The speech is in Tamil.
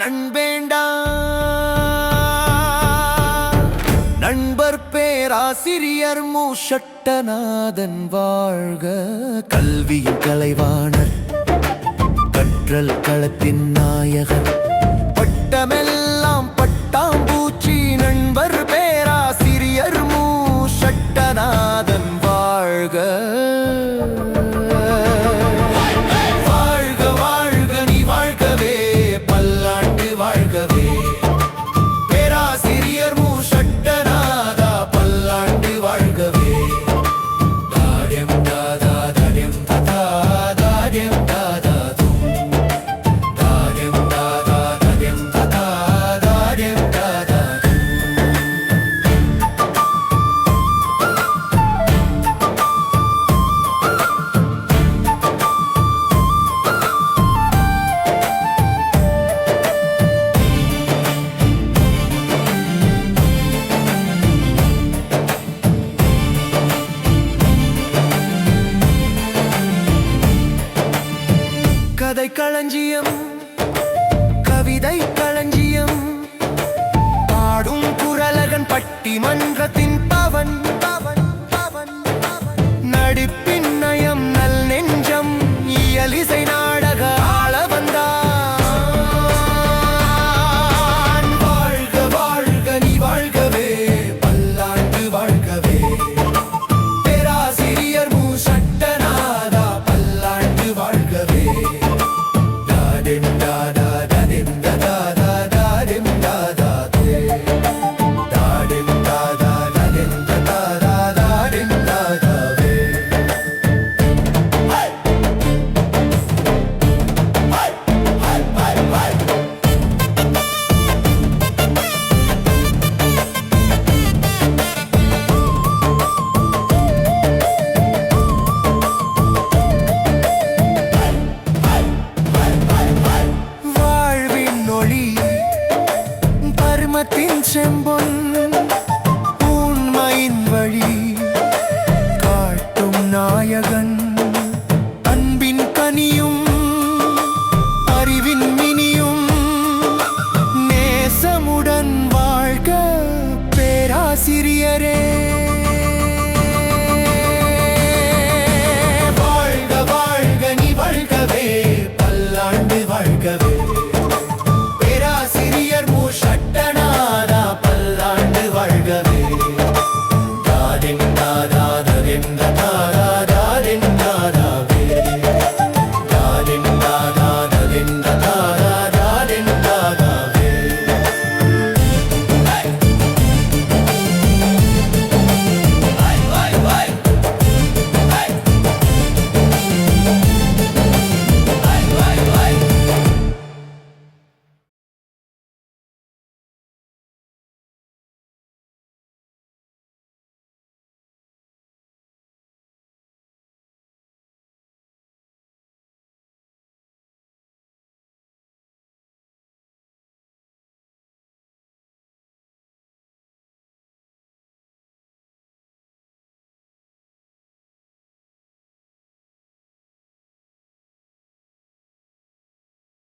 நண்பேண்டா நண்பர் பேராசிரியர் மூஷட்டநாதன் வாழ்க. கல்வியின் கலைவாணர் கற்றல் களத்தின் நாயகர். பட்டமெல்லாம் பட்டாம்பூச்சி நண்பர் பேராசிரியர் மூஷட்டநாதன் வாழ்க. ready December